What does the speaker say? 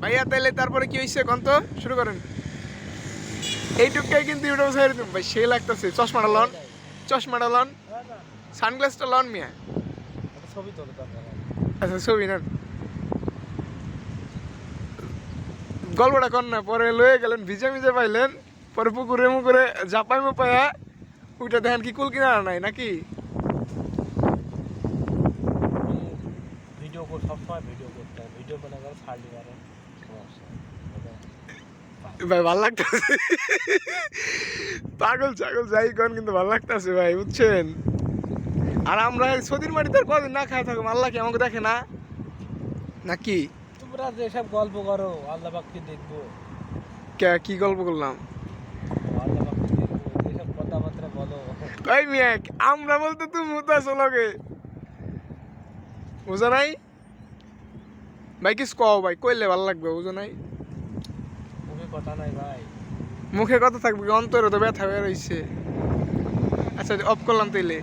ভাইয়া, তাইলে তারপরে কি হয়েছে কন্ত শুরু করেন। এইটুকাই কিন্তু ইউটিউব সাইড তুমি ভাই সে লাগতেছে। চশমাটা লন। চশমাটা লন। সানগ্লাসটা লন মিয়া। ছবি আচ্ছা ছবি নেন। গল্পটা কর না, পরে লয়ে গেলেন, ভিজে ভিজে পাইলেন, পরে পুকুরে মুকুরে জাপাই মুপায়া ওইটা দেখেন কি কুল কিনা নাই, নাকি? ভিডিও কর, সবসময় ভিডিও করতে ভিডিও বানা করে ছাড়লি ভাই ভালো লাগতেছে। পাগল ছাগল যাই কন কিন্তু ভালো লাগতেছে ভাই বুঝছেন? আর আমরা সদির মাটিতে কদিন না থাকব আল্লাহ কি আমাকে দেখে না? নাকি? তোমরা যেসব গল্প করো আল্লাহ পাককে দেখব। কে কি গল্প করলাম? আমরা বলতে তুমি বুঝা নাই? ভাই কিছু কও ভাই কইলে ভালো লাগবে বুঝো নাই? মুখে কথা নাই ভাই। মুখে কথা থাকবে অন্তরে তো ব্যথা বের হইছে। আচ্ছা অফ করলাম তাইলে।